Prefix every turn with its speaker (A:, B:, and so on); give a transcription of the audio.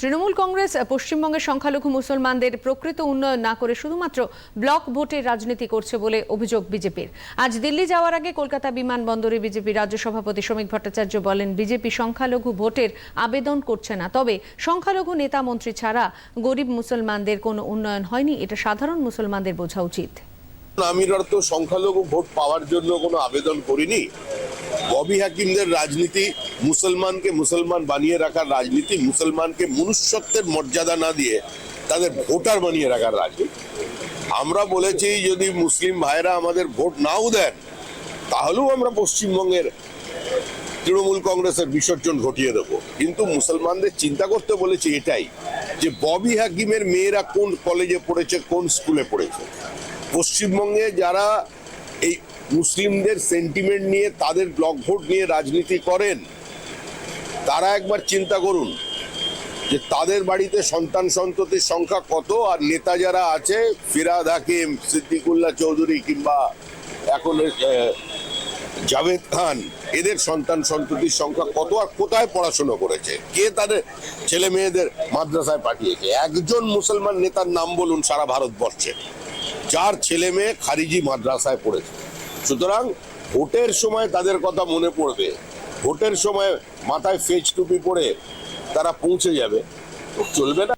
A: তৃণমূল কংগ্রেস পশ্চিমবঙ্গের সংখ্যালঘু মুসলমানদের প্রকৃত উন্নয়ন না করে শুধুমাত্র ব্লক ভোটের রাজনীতি করছে বলে অভিযোগ বিজেপির। আজ দিল্লি যাওয়ার আগে কলকাতা বিমানবন্দরে বিজেপি রাজ্য সভাপতি শ্রমিক ভট্টাচার্য বলেন, বিজেপি সংখ্যালঘু ভোটের আবেদন করছে না। তবে সংখ্যালঘু নেতা মন্ত্রী ছাড়া গরিব মুসলমানদের কোনো উন্নয়ন হয়নি, এটা সাধারণ মুসলমানদের বোঝা উচিত।
B: আমির তো সংখ্যালঘু ভোট পাওয়ার জন্য কোনো আবেদন করিনি। ববি হাকিমদের রাজনীতি মুসলমানকে মুসলমান বানিয়ে রাখার রাজনীতি, মুসলমানকে মনুষ্যত্বের মর্যাদা না দিয়ে তাদের ভোটার বানিয়ে রাখার রাজনীতি। আমরা বলেছি যদি মুসলিম ভাইরা আমাদের ভোট নাও দেন, তাহলেও আমরা পশ্চিমবঙ্গের তৃণমূল কংগ্রেসের বিসর্জন ঘটিয়ে দেব। কিন্তু মুসলমানদের চিন্তা করতে বলেছি এটাই যে ববি হাকিমের মেয়েরা কোন কলেজে পড়েছে, কোন স্কুলে পড়েছে? পশ্চিমবঙ্গে যারা এই মুসলিমদের সেন্টিমেন্ট নিয়ে, তাদের ব্লক ভোট নিয়ে রাজনীতি করেন, তারা একবার চিন্তা করুন যে তাদের বাড়িতে সন্তান সন্ততির সংখ্যা কত, আর নেতা যারা আছে, ফিরাদ হাকিম, সিদ্দিকুল্লাহ চৌধুরী কিংবা এখন জাভেদ খান, এদের সন্তান সন্ততির সংখ্যা কত আর কোথায় পড়াশুনো করেছে? কে তাদের ছেলে মেয়েদের মাদ্রাসায় পাঠিয়েছে? একজন মুসলমান নেতার নাম বলুন সারা ভারতবর্ষে। যার ছেলে মেয়ে খারিজি মাদ্রাসায় পড়েছে। সুতরাং ভোটের সময় তাদের কথা মনে পড়বে। ভোটের সময় মাথায় ফেজ টুপি পরে তারা পৌঁছে যাবে। চলবে না।